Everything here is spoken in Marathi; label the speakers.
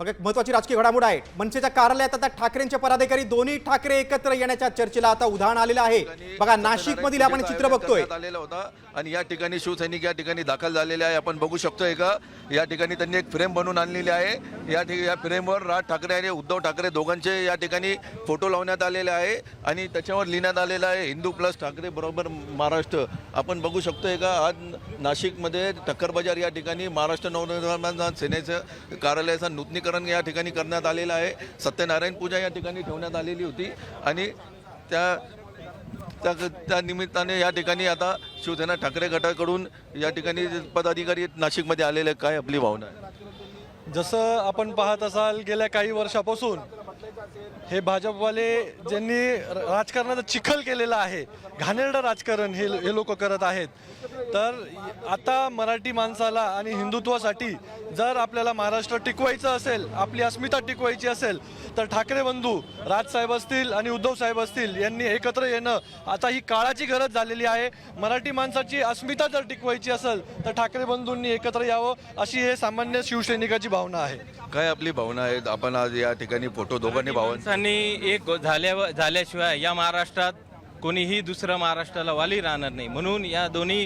Speaker 1: बघा एक महत्वाची राजकीय घडामोड आहे. मनसेच्या कार्यालयात आता ठाकरेंचे पदाधिकारी दोन्ही ठाकरे एकत्र येण्याच्या चर्चेला आता उधाण आलेलं आहे. बघा नाशिक मधील आपण चित्र बघतोय.
Speaker 2: करण्यात आलेला होता आणि या ठिकाणी शिवसैनिक या ठिकाणी दाखल झालेले आहे. आपण बघू शकतोय का या ठिकाणी त्यांनी एक फ्रेम बनवून आणलेली आहे. या ठिकाणी या फ्रेमवर राज ठाकरे आणि उद्धव ठाकरे दोघांचे या ठिकाणी फोटो लावण्यात आलेले आहे. आणि त्याच्यावर लिहिण्यात आलेलं आहे हिंदू प्लस ठाकरे बरोबर महाराष्ट्र. आपण बघू शकतोय का आज नाशिकमध्ये टक्कर बाजार या ठिकाणी महाराष्ट्र नवनिर्माण सेनेचं कार्यालयाचं नूतनीकरण या ठिकाणी करण्यात आलेलं आहे. सत्यनारायण पूजा या ठिकाणी ठेवण्यात आलेली होती. आणि त्या त्या त्या निमित्ताने या ठिकाणी आता शिवसेना ठाकरे गटाकडून या ठिकाणी पदाधिकारी नाशिकमध्ये आलेले काय आपली भावना आहे?
Speaker 3: जसं आपण पाहत असाल गेल्या काही वर्षापासून हे भाजपवाले ज्यांनी राजकारणाचा चिखल केलेला आहे घाणेरडं राजकारण हे हे लोक करत आहेत. तर आता मराठी माणसाला आणि हिंदुत्वासाठी जर आपल्याला महाराष्ट्र टिकवायचं असेल आपली अस्मिता टिकवायची असेल तर ठाकरे बंधू राजसाहेब असतील आणि उद्धव साहेब असतील यांनी एकत्र येणं आता ही काळाची गरज झालेली आहे. मराठी माणसाची अस्मिता जर टिकवायची असेल तर ठाकरे बंधूंनी एकत्र यावं अशी हे सामान्य शिवसैनिकाची भावना आहे.
Speaker 2: काय आपली भावना आहे आपण आज या ठिकाणी फोटो दोघांनी भावना.
Speaker 4: माणसांनी एक झाल्या झाल्याशिवाय या महाराष्ट्रात कोणीही दुसरं महाराष्ट्राला वाली राहणार नाही. म्हणून या दोन्ही